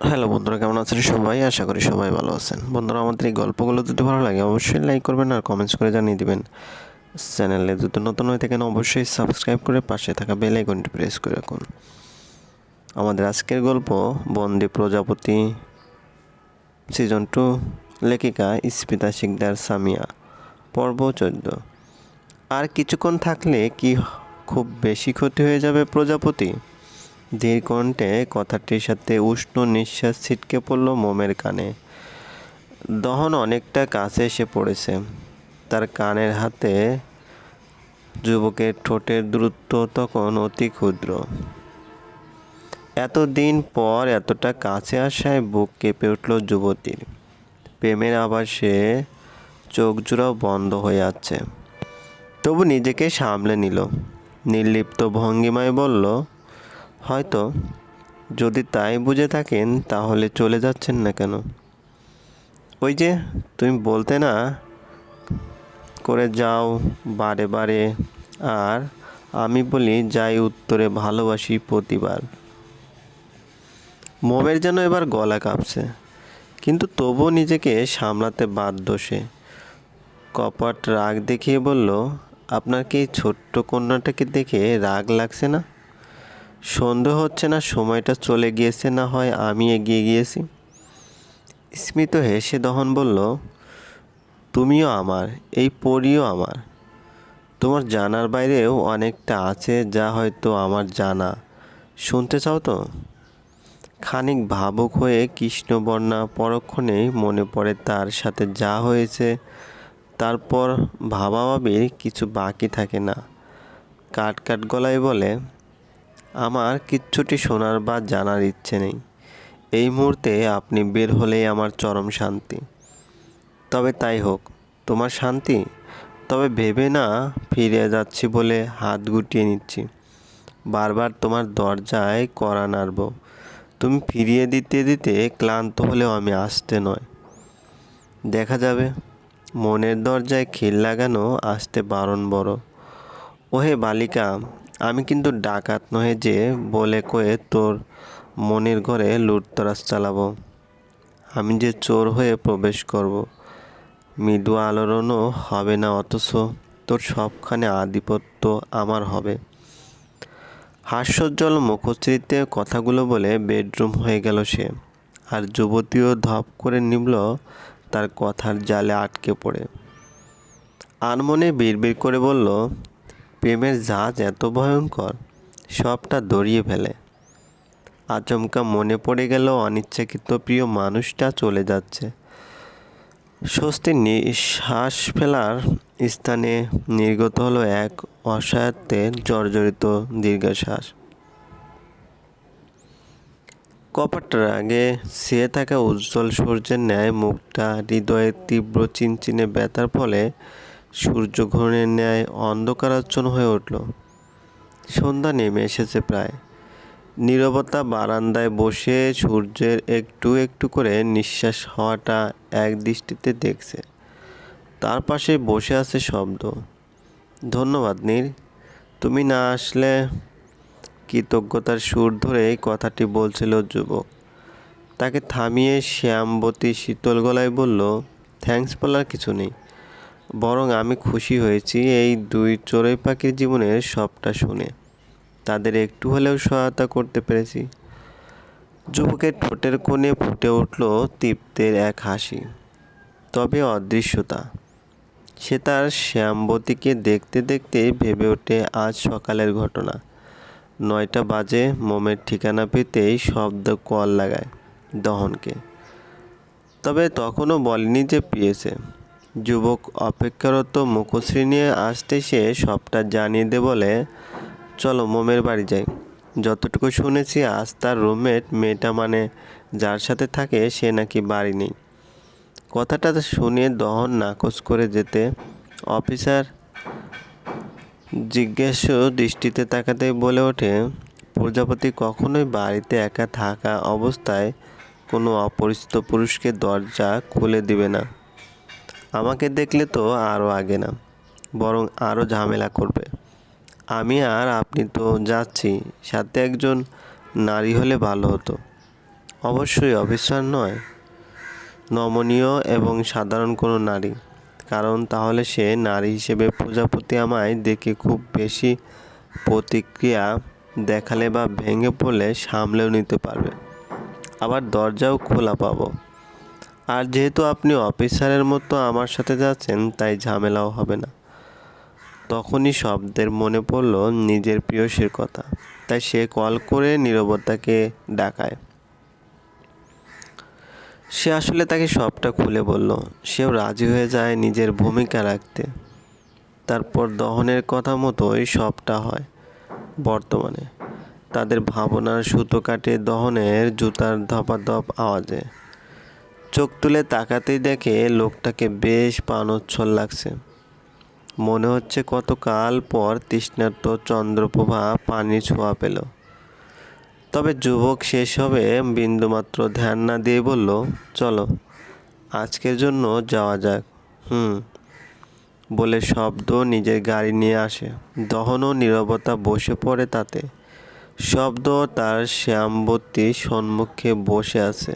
Hello বন্ধুরা, কেমন আছেন সবাই? আশা করি সবাই ভালো আছেন। বন্ধুরা, আমাদের এই গল্পগুলো যদি ভালো লাগে, অবশ্যই লাইক করবেন আর কমেন্টস করে জানিয়ে দিবেন। চ্যানেলে যদি নতুন হয়ে থাকেন, অবশ্যই সাবস্ক্রাইব করে পাশে থাকা বেল আইকনটি প্রেস করে রাখুন। আমাদের আজকের গল্প, বন্দি প্রজাপতি সিজন টু লেখিকা স্মিতা শিকদার সামিয়া, পর্ব চোদ্দ। আর কিছুক্ষণ থাকলে কি খুব বেশি ক্ষতি হয়ে যাবে প্রজাপতি? ধীর কণ্ঠে কথাটির সাথে উষ্ণ নিঃশ্বাস ছিটকে পড়ল মোমের কানে। দহন অনেকটা কাছে এসে পড়েছে। তার কানের হাতে যুবকের ঠোঁটের দূরত্ব তখন অতি ক্ষুদ্র। এতদিন পর এতটা কাছে আসায় বুক কেঁপে উঠল যুবতীর। প্রেমের আবাসে চোখ জোড়াও বন্ধ হয়ে আছে। তবু নিজেকে সামলে নিল। নির্লিপ্ত ভঙ্গিমায় বলল হয়তো যদি তাই বুঝে থাকেন, তাহলে চলে যাচ্ছেন না কেন? ওই যে তুমি বলতে না, করে যাও বারে বারে। আর আমি বলি, যাই উত্তরে ভালোবাসি প্রতিবার। মোমের যেন এবার গলা কাঁপছে। কিন্তু তবুও নিজেকে সামলাতে বাধ্য সে। কপাট রাগ দেখিয়ে বলল, আপনার কি ছোট্ট কন্যাটাকে দেখে রাগ লাগছে না? সন্দেহ হচ্ছে না, সময়টা চলে গিয়েছে, না হয় আমি এগিয়ে গিয়েছি। স্মিত হেসে দহন বলল, তুমিও আমার, এই পরিও আমার। তোমার জানার বাইরেও অনেকটা আছে যা হয়তো আমার জানা। শুনতে চাও তো? খানিক ভাবুক হয়ে কৃষ্ণবর্ণা পরক্ষণেই মনে পড়ে তার সাথে যা হয়েছে, তারপর ভাবাভাবির কিছু বাকি থাকে না। কাট কাট গলায় বলে আমার কিচ্ছুটি শোনার বা জানার ইচ্ছে নেই। এই মুহূর্তে আপনি বের হলেই আমার চরম শান্তি। তবে তাই হোক, তোমার শান্তি? তবে ভেবে না ফিরে যাচ্ছি বলে হাত গুটিয়ে নিচ্ছি। বারবার তোমার দরজায় কড়া নাড়ব। তুমি ফিরিয়ে দিতে দিতে ক্লান্ত হলেও আমি আসতে নয়। দেখা যাবে, মনের দরজায় খিল লাগানো আসতে বারণ বড়। ওহে বালিকা আমি কিন্তু ডাকাত নহে যে বলে কয়ে তোর মনের ঘরে লুটতরাস চালাবো। আমি যে চোর হয়ে প্রবেশ করব, মৃদু আলোড়নও হবে না অথচ তোর সবখানে আধিপত্য আমার হবে। হাস্যজ্জ্বল মুখশ্রীতে কথাগুলো বলে বেডরুম হয়ে গেল সে, আর যুবতীও ধপ করে নিবল তার কথার জালে আটকে পড়ে। আনমনে বিড়বিড় করে বলল প্রেমের জাহাজ এত ভয়ঙ্কর, সবটা দড়িয়ে ফেলে। আচমকা মনে পড়ে গেল অনিচ্ছাকৃত প্রিয় মানুষটা চলে যাচ্ছে। স্বস্তির নিঃশ্বাস ফেলার স্থানে নির্গত হলো এক অসহায়ত্বের জর্জরিত দীর্ঘশ্বাস। কপারটার আগে সে থাকা উজ্জ্বল সূর্যের ন্যায় মুখটা হৃদয়ের তীব্র চিনচিনে ব্যথার ফলে সূর্যগ্রহণের ন্যায় অন্ধকারাচ্ছন্ন হয়ে উঠল। সন্ধ্যা নেমে এসেছে প্রায়। নীরবতা বারান্দায় বসে সূর্যের একটু একটু করে নিঃশ্বাস হওয়াটা এক দৃষ্টিতে দেখছে। তার পাশে বসে আছে শব্দ। ধন্যবাদ, নীর। তুমি না আসলে কৃতজ্ঞতার সুর ধরে কথাটি বলছিল যুবক। তাকে থামিয়ে শ্যামবতী শীতল গলায় বলল থ্যাঙ্কস বলার কিছু নেই। বরং আমি খুশি হয়েছি এই দুই চড়ুই পাখির জীবনের সবটা শুনে। তাদের একটু হলেও সহায়তা করতে পেরেছি। যুবকের ঠোঁটের কোণে ফুটে উঠল তৃপ্তের এক হাসি। তবে অদৃশ্যতা। সে তার শ্যামবতীকে দেখতে দেখতে ভেবে ওঠে আজ সকালের ঘটনা। নয়টা বাজে, মোমের ঠিকানা পেতেই শব্দ কল লাগায় দহনকে। তবে তখনও বলেনি যে পেয়েছে। যুবক অপেক্ষারত মুখশ্রী নিয়ে আসতে সে সবটা জানিয়ে দে বলে, চলো মোমের বাড়ি যাই। যতটুকু শুনেছি, আজ তার রুমমেট মেয়েটা মানে যার সাথে থাকে, সে নাকি বাড়ি নেই। কথাটা শুনে দহন নাকচ করে যেতে অফিসার জিজ্ঞাস দৃষ্টিতে তাকাতে বলে ওঠে, প্রজাপতি কখনোই বাড়িতে একা থাকা অবস্থায় কোনো অপরিচিত পুরুষকে দরজা খুলে দিবে না। আমাকে দেখলে তো আরও আগে না, বরং আরও ঝামেলা করবে। আমি আর আপনি তো যাচ্ছি, সাথে একজন নারী হলে ভালো হতো। অবশ্যই অফিসার নয়। নমনীয় এবং সাধারণ কোনো নারী, কারণ তাহলে সে নারী হিসেবে প্রজাপতি আমায় দেখে খুব বেশি প্রতিক্রিয়া দেখালে বা ভেঙে পড়লে সামলেও নিতে পারবে। আবার দরজাও খোলা পাবো। আর যেহেতু আপনি অফিসারের মতো আমার সাথে যাচ্ছেন, তাই ঝামেলাও হবে না। তখনই শব্দের মনে পড়ল নিজের প্রিয়সীর কথা। তাই সে কল করে নীরবতাকে ডাকায়। সে আসলে তাকে সবটা খুলে বলল। সেও রাজি হয়ে যায় নিজের ভূমিকা রাখতে। তারপর দহনের কথা মতোই সবটা হয় বর্তমানে। তাদের ভাবনার সুতো কাটে দহনের জুতার ধপাধপ আওয়াজে। চোখ তুলে তাকাতেই দেখে লোকটাকে বেশ পানোচ্ছল লাগছে। মনে হচ্ছে কতকাল পর তৃষ্ণার্ত চন্দ্রপ্রভা পানি ছোঁয়া পেল। তবে যুবক শেষ হবে, বিন্দুমাত্র ধ্যান না দিয়ে বলল, চলো, আজকের জন্য যাওয়া যাক। হুম, বলে শব্দ নিজের গাড়ি নিয়ে আসে। দহনও নীরবতা বসে পড়ে তাতে। শব্দ তার শ্যামবতী সম্মুখে বসে আছে।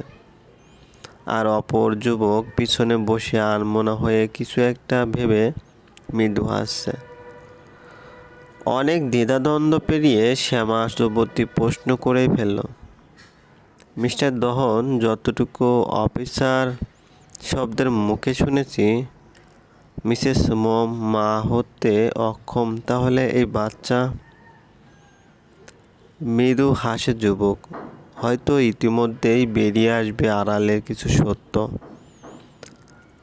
আর অপর যুবক পিছনে বসে আনমনা হয়ে কিছু একটা ভেবে মৃদু হাসছে। অনেক দ্বিধাদ্বন্দ্ব পেরিয়ে শ্যামা আশুবতী প্রশ্ন করেই ফেলল, মিস্টার দহন, যতটুকু অফিসার শব্দের মুখে শুনেছি, মিসেস মোম মা হতে অক্ষম, তাহলে এই বাচ্চা? মৃদু হাসে যুবক হয়তো ইতিমধ্যেই বেরিয়ে আসবে আড়ালের কিছু সত্য।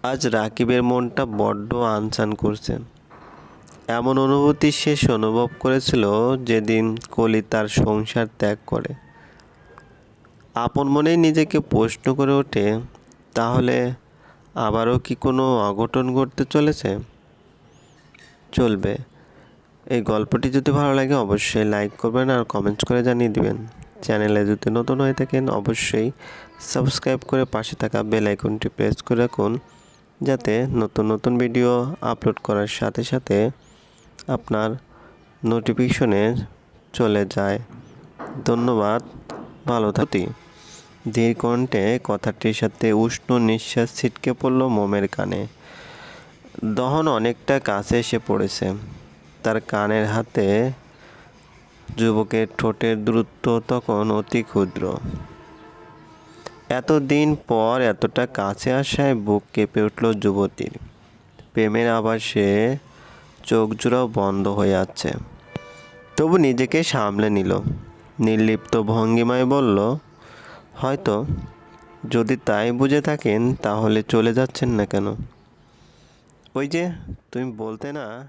আজ রাকিবের মনটা বড্ড আনচান করছে। এমন অনুভূতি শেষ অনুভব করেছিল যেদিন কলি তার সংসার ত্যাগ করে। আপন মনেই নিজেকে প্রশ্ন করে ওঠে, তাহলে আবারও কি কোনো অঘটন ঘটতে চলেছে? চলবে। এই গল্পটি যদি ভালো লাগে অবশ্যই লাইক করবেন আর কমেন্টস করে জানিয়ে দিবেন। চ্যানেলে যদি নতুন হয়ে থাকেন, অবশ্যই সাবস্ক্রাইব করে পাশে থাকা বেল আইকনটি প্রেস করে রাখুন, যাতে নতুন নতুন ভিডিও আপলোড করার সাথে সাথে আপনার নোটিফিকেশনে চলে যায়। ধন্যবাদ, ভালো থাকি ধীর কণ্ঠে কথাটির সাথে উষ্ণ নিঃশ্বাস ছিটকে পড়ল মোমের কানে। দহন অনেকটা কাছে এসে পড়েছে। তার কানের হাতে যুবকের ঠোঁটের দূরত্ব তখন অতি ক্ষুদ্র। এতদিন পর এতটা কাছে আসায় বুক কেঁপে উঠল যুবতীর। প্রেমের আবাসে চোখ জোড়াও বন্ধ হয়ে আছে। তবু নিজেকে সামলে নিল। নির্লিপ্ত ভঙ্গিমায় বলল, হয়তো যদি তাই বুঝে থাকেন, তাহলে চলে যাচ্ছেন না কেন? ওই যে, তুমি বলতে না